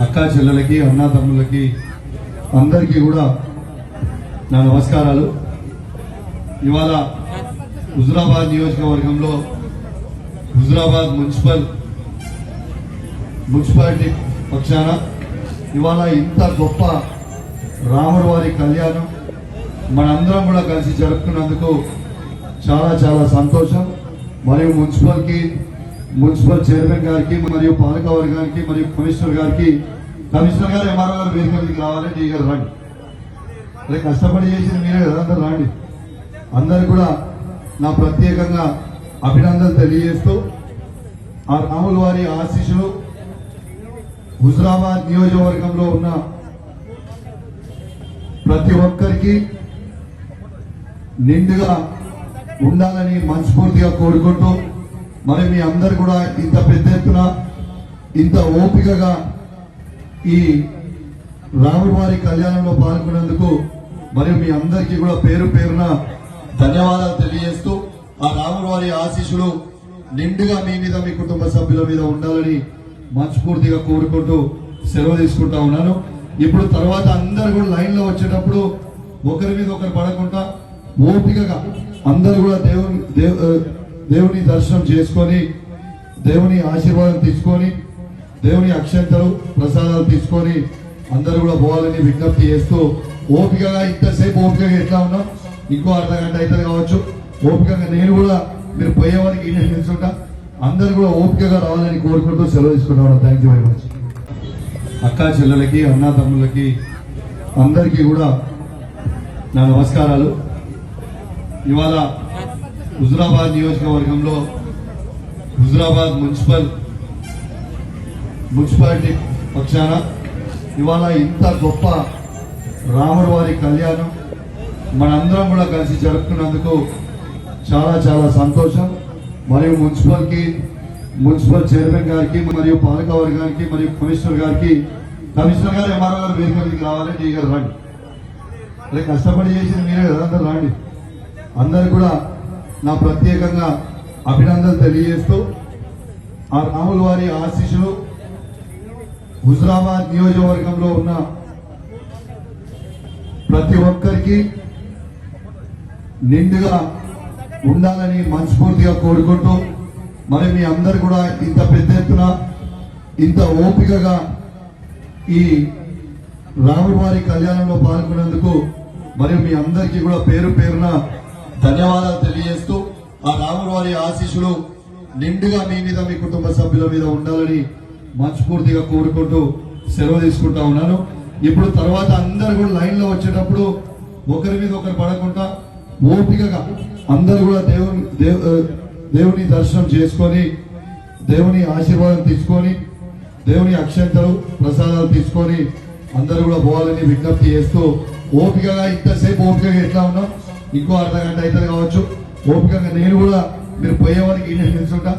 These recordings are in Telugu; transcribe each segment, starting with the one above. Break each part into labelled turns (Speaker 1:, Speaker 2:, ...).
Speaker 1: అక్కా చెల్లెలకి అన్నదమ్ములకి అందరికీ కూడా నా నమస్కారాలు. ఇవాళ హుజురాబాద్ నియోజకవర్గంలో హుజురాబాద్ మున్సిపల్ మున్సిపాలిటీ పక్షాన ఇవాళ ఇంత గొప్ప రాముడు వారి కళ్యాణం మనందరం కూడా కలిసి జరుపుకున్నందుకు చాలా చాలా సంతోషం. మరియు మున్సిపల్కి మున్సిపల్ చైర్మన్ గారికి మరియు పాలక వర్గానికి మరియు కమిషనర్ గారికి కమిషనర్ గారు ఎంఆర్ఓ గారు వేదిక మీదకి రావాలి గారు రండి. అదే కష్టపడి చేసిన మీరే కదా అందరు రండి. అందరు కూడా నా ప్రత్యేకంగా అభినందనలు తెలియజేస్తూ ఆ రాముల వారి ఆశీస్సులు హుజరాబాద్ నియోజకవర్గంలో ఉన్న ప్రతి ఒక్కరికి నిండుగా ఉండాలని మనస్ఫూర్తిగా కోరుకుంటూ మరి మీ అందరు కూడా ఇంత పెద్ద ఎత్తున ఇంత ఓపికగా ఈ రాముడి వారి కళ్యాణంలో పాల్గొన్నందుకు మరియు మీ అందరికీ కూడా పేరు పేరున ధన్యవాదాలు తెలియజేస్తూ ఆ రాముడి వారి ఆశీస్సులు నిండుగా మీ మీద మీ కుటుంబ సభ్యుల మీద ఉండాలని మనస్ఫూర్తిగా కోరుకుంటూ సెలవు తీసుకుంటా ఉన్నాను. ఇప్పుడు తర్వాత అందరు కూడా లైన్లో వచ్చేటప్పుడు ఒకరి మీద ఒకరు పడకుండా ఓపికగా అందరు కూడా దేవుని దేవు దేవుని దర్శనం చేసుకొని దేవుని ఆశీర్వాదం తీసుకొని దేవుని అక్షంతలు ప్రసాదాలు తీసుకొని అందరూ కూడా పోవాలని విజ్ఞప్తి చేస్తూ ఓపికగా ఇంతసేపు ఓపికగా ఎట్లా ఉన్నాం? ఇంకో అర్ధ గంట అవుతుంది కావచ్చు. ఓపికగా నేను కూడా మీరు పోయేవారికి ఈ తెలుసుకుంటా అందరూ కూడా ఓపికగా రావాలని కోరుకుంటూ సెలవు తీసుకుంటాం థ్యాంక్ యూ వెరీ మచ్ అక్కా చెల్లెలకి అన్నా తమ్ములకి అందరికీ కూడా నా నమస్కారాలు. ఇవాళ హుజురాబాద్ నియోజకవర్గంలో హుజురాబాద్ మున్సిపల్ మున్సిపాలిటీ పక్షాన ఇవాళ ఇంత గొప్ప రాముడు వారి కళ్యాణం మనందరం కూడా కలిసి జరుపుకున్నందుకు చాలా చాలా సంతోషం. మరియు మున్సిపల్కి మున్సిపల్ చైర్మన్ గారికి మరియు పాలక వర్గానికి మరియు కమిషనర్ గారికి కమిషనర్ గారు ఎంఆర్ఓ గారు వేదిక రావాలి. డీ గారు రండి. అదే కష్టపడి చేసిన మీరే కదా అందరు రండి. అందరు కూడా నా ప్రత్యేకంగా అభినందనలు తెలియజేస్తూ ఆ రాముల వారి ఆశీస్సులు హుజరాబాద్ నియోజకవర్గంలో ఉన్న ప్రతి ఒక్కరికి నిండుగా ఉండాలని మనస్ఫూర్తిగా కోరుకుంటూ మరి మీ అందరు కూడా ఇంత పెద్ద ఎత్తున ఇంత ఓపికగా ఈ రాముల వారి కళ్యాణంలో పాల్గొనేందుకు మరియు మీ అందరికీ కూడా పేరు పేరున ధన్యవాదాలు తెలియజేస్తూ ఆ రాముడు వారి ఆశీస్సులు నిండుగా మీ మీద మీ కుటుంబ సభ్యుల మీద ఉండాలని మనస్ఫూర్తిగా కోరుకుంటూ సెలవు తీసుకుంటా ఉన్నాను. ఇప్పుడు తర్వాత అందరు కూడా లైన్లో వచ్చేటప్పుడు ఒకరి మీద ఒకరు పడకుండా ఓపికగా అందరూ కూడా దేవుని దేవుని దర్శనం చేసుకొని దేవుని ఆశీర్వాదం తీసుకొని దేవుని అక్షంతలు ప్రసాదాలు తీసుకొని అందరూ కూడా పోవాలని విజ్ఞప్తి చేస్తూ ఓపికగా ఇంతసేపు ఓపికగా ఎట్లా ఉన్నాం? ఇంకో అర్ధ గంట అవుతుంది కావచ్చు. ఓపికగా నేను కూడా మీరు పోయేవారికి ఈ నిల్చుంటా.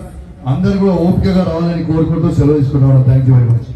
Speaker 1: అందరు కూడా ఓపికగా రావాలని కోరుకుంటూ సెలవు తీసుకుంటాను థ్యాంక్ యూ వెరీ మచ్